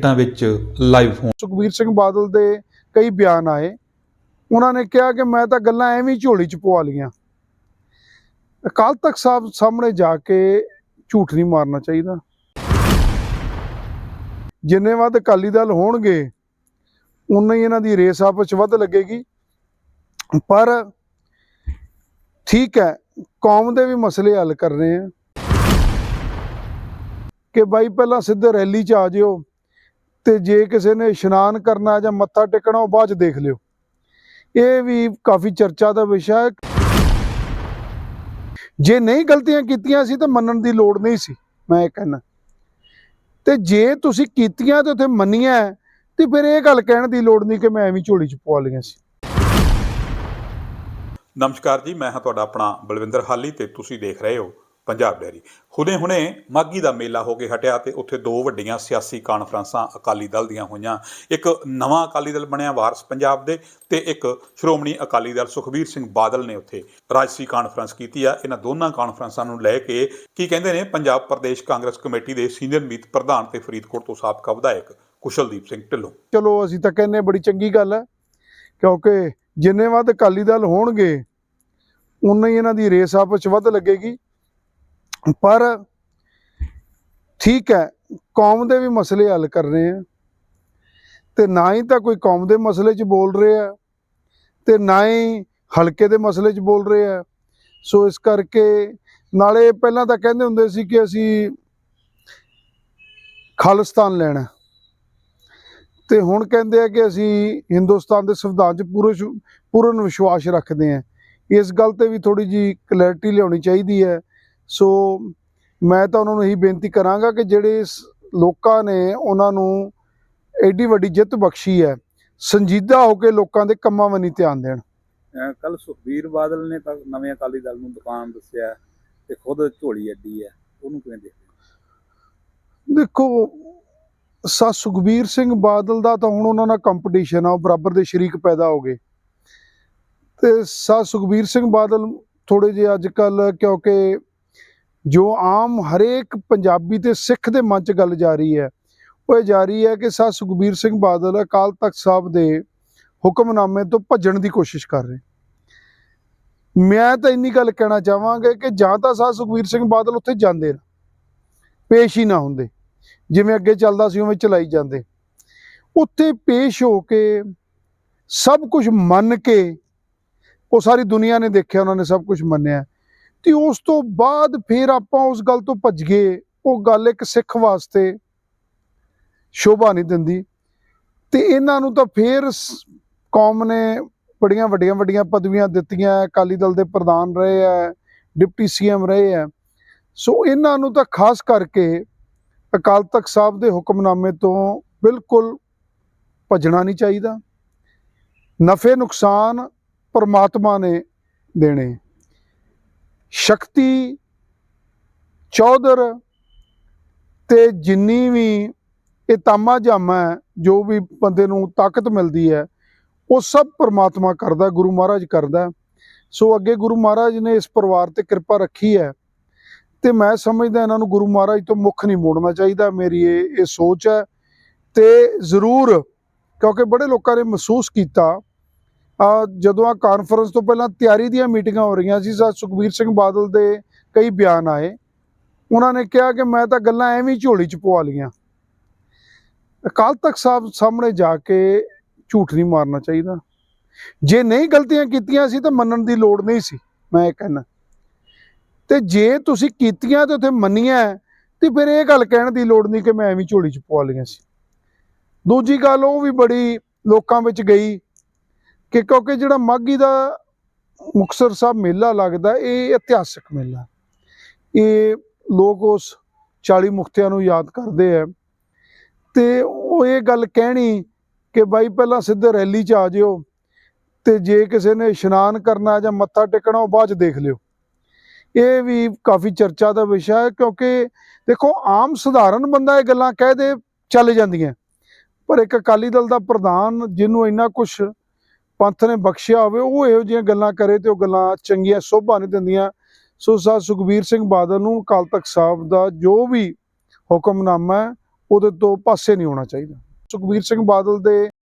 ਸਕਿੰਟਾਂ ਵਿੱਚ ਲਾਈਵ ਹੋਣ। ਸੁਖਬੀਰ ਸਿੰਘ ਬਾਦਲ ਦੇ ਕਈ ਬਿਆਨ ਆਏ। ਉਹਨਾਂ ਨੇ ਕਿਹਾ ਕਿ ਮੈਂ ਤਾਂ ਗੱਲਾਂ ਐਵੇਂ ਝੋਲੀ ਚ ਪਵਾ ਲੀਆਂ ਅਕਾਲ ਤਖਤ ਸਾਹਿਬ ਸਾਹਮਣੇ ਜਾ ਕੇ ਝੂਠ ਨਹੀਂ ਮਾਰਨਾ ਚਾਹੀਦਾ। ਜਿੰਨੇ ਵੱਧ ਅਕਾਲੀ ਦਲ ਹੋਣਗੇ, ਉਨਾ ਹੀ ਇਹਨਾਂ ਦੀ ਰੇਸ ਆਪਸ ਚ ਵੱਧ ਲੱਗੇਗੀ। ਪਰ ਠੀਕ ਹੈ, ਕੌਮ ਦੇ ਵੀ ਮਸਲੇ ਹੱਲ ਕਰਨੇ ਆ। ਕਿ ਬਾਈ, ਪਹਿਲਾਂ ਸਿੱਧੇ ਰੈਲੀ ਚ ਆ ਜਿਓ। ਤੇ ਜੇ ਕਿਸੇ ਨੇ ਇਸ਼ਨਾਨ ਕਰਨਾ ਜਾਂ ਮੱਥਾ ਟੇਕਣਾ, ਉਹ ਬਾਅਦ ਚ ਦੇਖ ਲਿਓ। ਇਹ ਵੀ ਕਾਫੀ ਚਰਚਾ ਦਾ ਵਿਸ਼ਾ ਹੈ। ਜੇ ਨਹੀਂ ਗਲਤੀਆਂ ਕੀਤੀਆਂ ਸੀ ਤਾਂ ਮੰਨਣ ਦੀ ਲੋੜ ਨਹੀਂ ਸੀ, ਮੈਂ ਇਹ ਕਹਿੰਦਾ ਤੇ ਜੇ ਤੁਸੀਂ ਕੀਤੀਆਂ ਤੇ ਉਥੇ ਮੰਨੀਆਂ ਤੇ ਫਿਰ ਇਹ ਗੱਲ ਕਹਿਣ ਦੀ ਲੋੜ ਨਹੀਂ ਕਿ ਮੈਂ ਐਵੇਂ ਝੋਲੀ ਚ ਪਵਾ ਲਈਆਂ ਸੀ। ਨਮਸਕਾਰ ਜੀ, ਮੈਂ ਹਾਂ ਤੁਹਾਡਾ ਆਪਣਾ ਬਲਵਿੰਦਰ ਹਾਲੀ ਤੇ ਤੁਸੀਂ ਦੇਖ ਰਹੇ ਹੋ ਪੰਜਾਬ ਡੈਰੀ ਹੁਣੇ-ਹੁਣੇ ਮਾਗੀ ਦਾ ਮੇਲਾ ਹੋ ਕੇ ਹਟਿਆ ਤੇ ਉੱਥੇ ਦੋ ਵੱਡੀਆਂ ਸਿਆਸੀ ਕਾਨਫਰੰਸਾਂ ਅਕਾਲੀ ਦਲ ਦੀਆਂ ਹੋਈਆਂ। ਇੱਕ ਨਵਾਂ ਅਕਾਲੀ ਦਲ ਬਣਿਆ ਵਾਰਸ ਪੰਜਾਬ ਦੇ ਤੇ ਇੱਕ ਸ਼੍ਰੋਮਣੀ ਅਕਾਲੀ ਦਲ ਸੁਖਬੀਰ ਸਿੰਘ ਬਾਦਲ ਨੇ ਉੱਥੇ ਰਾਜਸੀ ਕਾਨਫਰੰਸ ਕੀਤੀ ਆ। ਇਹਨਾਂ ਦੋਨਾਂ ਕਾਨਫਰੰਸਾਂ ਨੂੰ ਲੈ ਕੇ ਕੀ ਕਹਿੰਦੇ ਨੇ? ਪੰਜਾਬ ਪ੍ਰਦੇਸ਼ ਕਾਂਗਰਸ ਕਮੇਟੀ ਦੇ ਸੀਨੀਅਰ ਮੀਤ ਪ੍ਰਧਾਨ ਤੇ ਫਰੀਦਕੋਟ ਤੋਂ ਸਾਬਕਾ ਵਿਧਾਇਕ ਕੁਸ਼ਲਦੀਪ ਸਿੰਘ ਢਿੱਲੋਂ। ਚਲੋ, ਅਸੀਂ ਤਾਂ ਕਹਿੰਨੇ ਬੜੀ ਚੰਗੀ ਗੱਲ ਹੈ, ਕਿਉਂਕਿ ਜਿੰਨੇ ਵੱਧ ਅਕਾਲੀ ਦਲ ਹੋਣਗੇ, ਉਨਾ ਹੀ ਇਹਨਾਂ ਦੀ ਰੇਸ ਆਪਸ ਚ ਵੱਧ ਲੱਗੇਗੀ। ਪਰ ਠੀਕ ਹੈ, ਕੌਮ ਦੇ ਵੀ ਮਸਲੇ ਹੱਲ ਕਰਨੇ ਆ ਤੇ ਨਾ ਹੀ ਤਾਂ ਕੋਈ ਕੌਮ ਦੇ ਮਸਲੇ 'ਚ ਬੋਲ ਰਿਹਾ ਤੇ ਨਾ ਹੀ ਹਲਕੇ ਦੇ ਮਸਲੇ 'ਚ ਬੋਲ ਰਹੇ ਰਿਹਾ ਸੋ ਇਸ ਕਰਕੇ ਨਾਲੇ ਪਹਿਲਾਂ ਤਾਂ ਕਹਿੰਦੇ ਹੁੰਦੇ ਸੀ ਕਿ ਅਸੀਂ ਖਾਲਿਸਤਾਨ ਲੈਣਾ ਤੇ ਹੁਣ ਕਹਿੰਦੇ ਆ ਕਿ ਅਸੀਂ ਹਿੰਦੁਸਤਾਨ ਦੇ ਸੰਵਿਧਾਨ 'ਚ ਪੂਰੇ ਪੂਰਨ ਵਿਸ਼ਵਾਸ ਰੱਖਦੇ ਆ ਇਸ ਗੱਲ ਤੇ ਵੀ ਥੋੜੀ ਜੀ ਕਲੈਰਿਟੀ ਲਿਆਉਣੀ ਚਾਹੀਦੀ ਹੈ ਸੋ ਮੈਂ ਤਾਂ ਉਹਨਾਂ ਨੂੰ ਇਹੀ ਬੇਨਤੀ ਕਰਾਂਗਾ ਕਿ ਜਿਹੜੇ ਲੋਕਾਂ ਨੇ ਉਹਨਾਂ ਨੂੰ ਐਡੀ ਵੱਡੀ ਜਿੱਤ ਬਖਸ਼ੀ ਹੈ ਸੰਜੀਦਾ ਹੋ ਕੇ ਲੋਕਾਂ ਦੇ ਕੰਮਾਂ ਵੱਲ ਧਿਆਨ ਦੇਣ ਕੱਲ ਸੁਖਬੀਰ ਬਾਦਲ ਨੇ ਤਾਂ ਨਵੇਂ ਅਕਾਲੀ ਦਲ ਨੂੰ ਦੁਕਾਨ ਦੱਸਿਆ ਤੇ ਖੁਦ ਝੋਲੀ ਅੱਡੀ ਹੈ ਉਹਨੂੰ ਕਿਵੇਂ ਦੇਖਦੇ? ਦੇਖੋ ਸਾ ਸੁਖਬੀਰ ਸਿੰਘ ਬਾਦਲ ਦਾ ਤਾਂ ਹੁਣ ਉਹਨਾਂ ਨਾਲ ਕੰਪੀਟੀਸ਼ਨ ਆ ਉਹ ਬਰਾਬਰ ਦੇ ਸ਼ਰੀਕ ਪੈਦਾ ਹੋ ਗਏ ਤੇ ਸਾ ਸੁਖਬੀਰ ਸਿੰਘ ਬਾਦਲ ਥੋੜੇ ਜਿਹੇ ਅੱਜ ਕੱਲ ਕਿਉਂਕਿ ਜੋ ਆਮ ਹਰੇਕ ਪੰਜਾਬੀ ਤੇ ਸਿੱਖ ਦੇ ਮਨ 'ਚ ਗੱਲ ਜਾ ਰਹੀ ਹੈ, ਉਹ ਇਹ ਜਾ ਰਹੀ ਹੈ ਕਿ ਸਾ ਸੁਖਬੀਰ ਸਿੰਘ ਬਾਦਲ ਅਕਾਲ ਤਖਤ ਸਾਹਿਬ ਦੇ ਹੁਕਮਨਾਮੇ ਤੋਂ ਭੱਜਣ ਦੀ ਕੋਸ਼ਿਸ਼ ਕਰ ਰਹੇ ਮੈਂ ਤਾਂ ਇੰਨੀ ਗੱਲ ਕਹਿਣਾ ਚਾਹਾਂਗਾ ਕਿ ਜਾਂ ਤਾਂ ਸਾ ਸੁਖਬੀਰ ਸਿੰਘ ਬਾਦਲ ਉੱਥੇ ਜਾਂਦੇ ਨਾ, ਪੇਸ਼ ਹੀ ਨਾ ਹੁੰਦੇ, ਜਿਵੇਂ ਅੱਗੇ ਚੱਲਦਾ ਸੀ ਉਵੇਂ ਚਲਾਈ ਜਾਂਦੇ। ਉੱਥੇ ਪੇਸ਼ ਹੋ ਕੇ ਸਭ ਕੁਝ ਮੰਨ ਕੇ, ਉਹ ਸਾਰੀ ਦੁਨੀਆ ਨੇ ਦੇਖਿਆ, ਉਹਨਾਂ ਨੇ ਸਭ ਕੁਝ ਮੰਨਿਆ। ਤੇ ਉਸ ਤੋਂ ਬਾਅਦ ਫਿਰ ਆਪਾਂ ਉਸ ਗੱਲ ਤੋਂ ਭੱਜ ਗਏ। ਉਹ ਗੱਲ ਇੱਕ ਸਿੱਖ ਵਾਸਤੇ ਸ਼ੋਭਾ ਨਹੀਂ ਦਿੰਦੀ। ਤੇ ਇਹਨਾਂ ਨੂੰ ਤਾਂ ਫਿਰ ਸ- ਕੌਮ ਨੇ ਬੜੀਆਂ ਵੱਡੀਆਂ ਵੱਡੀਆਂ ਪਦਵੀਆਂ ਦਿੱਤੀਆਂ। ਅਕਾਲੀ ਦਲ ਦੇ ਪ੍ਰਧਾਨ ਰਹੇ ਹੈ ਡਿਪਟੀ ਸੀਐਮ ਰਹੇ ਹੈ ਸੋ ਇਹਨਾਂ ਨੂੰ ਤਾਂ ਖਾਸ ਕਰਕੇ ਅਕਾਲ ਤਖਤ ਸਾਹਿਬ ਦੇ ਹੁਕਮਨਾਮੇ ਤੋਂ ਬਿਲਕੁਲ ਭੱਜਣਾ ਨਹੀਂ ਚਾਹੀਦਾ। ਨਫੇ ਨੁਕਸਾਨ ਪਰਮਾਤਮਾ ਨੇ ਦੇਣੇ। ਸ਼ਕਤੀ ਚੌਧਰ ਤੇ ਜਿੰਨੀ ਵੀ ਇਹ ਤਾਮਾ ਜਾਮਾ ਹੈ, ਜੋ ਵੀ ਬੰਦੇ ਨੂੰ ਤਾਕਤ ਮਿਲਦੀ ਹੈ, ਉਹ ਸਭ ਪਰਮਾਤਮਾ ਕਰਦਾ, ਗੁਰੂ ਮਹਾਰਾਜ ਕਰਦਾ। ਸੋ ਅੱਗੇ ਗੁਰੂ ਮਹਾਰਾਜ ਨੇ ਇਸ ਪਰਿਵਾਰ ਤੇ ਕਿਰਪਾ ਰੱਖੀ ਹੈ ਤੇ ਮੈਂ ਸਮਝਦਾ ਇਹਨਾਂ ਨੂੰ ਗੁਰੂ ਮਹਾਰਾਜ ਤੋਂ ਮੁੱਖ ਨਹੀਂ ਮੋੜਨਾ ਚਾਹੀਦਾ, ਮੇਰੀ ਇਹ ਇਹ ਸੋਚ ਹੈ। ਤੇ ਜ਼ਰੂਰ, ਕਿਉਂਕਿ ਬੜੇ ਲੋਕਾਂ ਨੇ ਮਹਿਸੂਸ ਕੀਤਾ ਜਦੋਂ ਆ ਕਾਨਫਰੰਸ ਤੋਂ ਪਹਿਲਾਂ ਤਿਆਰੀ ਦੀਆਂ ਮੀਟਿੰਗਾਂ ਹੋ ਰਹੀਆਂ ਸੀ, ਸਾ ਸੁਖਬੀਰ ਸਿੰਘ ਬਾਦਲ ਦੇ ਕਈ ਬਿਆਨ ਆਏ। ਉਹਨਾਂ ਨੇ ਕਿਹਾ ਕਿ ਮੈਂ ਤਾਂ ਗੱਲਾਂ ਐਵੇਂ ਝੋਲੀ ਚ ਪਵਾ ਲੀਆਂ ਅਕਾਲ ਤਖਤ ਸਾਹਿਬ ਸਾਹਮਣੇ ਜਾ ਕੇ ਝੂਠ ਨਹੀਂ ਮਾਰਨਾ ਚਾਹੀਦਾ। ਜੇ ਨਹੀਂ ਗਲਤੀਆਂ ਕੀਤੀਆਂ ਸੀ ਤਾਂ ਮੰਨਣ ਦੀ ਲੋੜ ਨਹੀਂ ਸੀ, ਮੈਂ ਇਹ ਕਹਿੰਦਾ ਤੇ ਜੇ ਤੁਸੀਂ ਕੀਤੀਆਂ ਤੇ ਉਥੇ ਮੰਨੀਆਂ ਤੇ ਫਿਰ ਇਹ ਗੱਲ ਕਹਿਣ ਦੀ ਲੋੜ ਨਹੀਂ ਕਿ ਮੈਂ ਐਵੇਂ ਝੋਲੀ ਚ ਪਵਾ ਲਈਆਂ ਸੀ। ਦੂਜੀ ਗੱਲ ਉਹ ਵੀ ਬੜੀ ਲੋਕਾਂ ਵਿੱਚ ਗਈ ਕਿ ਕਿਉਂਕਿ ਜਿਹੜਾ ਮਾਗੀ ਦਾ ਮੁਕਤਸਰ ਸਾਹਿਬ ਮੇਲਾ ਲੱਗਦਾ, ਇਹ ਇਤਿਹਾਸਿਕ ਮੇਲਾ ਇਹ ਲੋਕ ਉਸ 40 ਮੁਕਤਿਆਂ ਨੂੰ ਯਾਦ ਕਰਦੇ ਆ ਤੇ ਉਹ ਇਹ ਗੱਲ ਕਹਿਣੀ ਕਿ ਬਾਈ ਪਹਿਲਾਂ ਸਿੱਧੇ ਰੈਲੀ 'ਚ ਆ ਜਿਓ ਤੇ ਜੇ ਕਿਸੇ ਨੇ ਇਸ਼ਨਾਨ ਕਰਨਾ ਜਾਂ ਮੱਥਾ ਟੇਕਣਾ, ਉਹ ਬਾਅਦ 'ਚ ਦੇਖ ਲਿਓ। ਇਹ ਵੀ ਕਾਫੀ ਚਰਚਾ ਦਾ ਵਿਸ਼ਾ ਹੈ ਕਿਉਂਕਿ ਦੇਖੋ, ਆਮ ਸਧਾਰਨ ਬੰਦਾ ਇਹ ਗੱਲਾਂ ਕਹਿ ਦੇ ਚੱਲ ਜਾਂਦੀਆਂ। ਪਰ ਇੱਕ ਅਕਾਲੀ ਦਲ ਦਾ ਪ੍ਰਧਾਨ ਜਿਹਨੂੰ ਇੰਨਾ ਕੁਝ ਪੰਥ ਨੇ ਬਖਸ਼ਿਆ ਹੋਵੇ, ਉਹ ਇਹੋ ਜਿਹੀਆਂ ਗੱਲਾਂ ਕਰੇ ਤੇ ਉਹ ਗੱਲਾਂ ਚੰਗੀਆਂ ਸੋਭਾ ਨਹੀਂ ਦਿੰਦੀਆਂ। ਸੋ ਸਾ ਸੁਖਬੀਰ ਸਿੰਘ ਬਾਦਲ ਨੂੰ ਅਕਾਲ ਤਖਤ ਸਾਹਿਬ ਦਾ ਜੋ ਵੀ ਹੁਕਮਨਾਮਾ ਉਹਦੇ ਤੋਂ ਪਾਸੇ ਨਹੀਂ ਹੋਣਾ ਚਾਹੀਦਾ। ਸੁਖਬੀਰ ਸਿੰਘ ਬਾਦਲ ਦੇ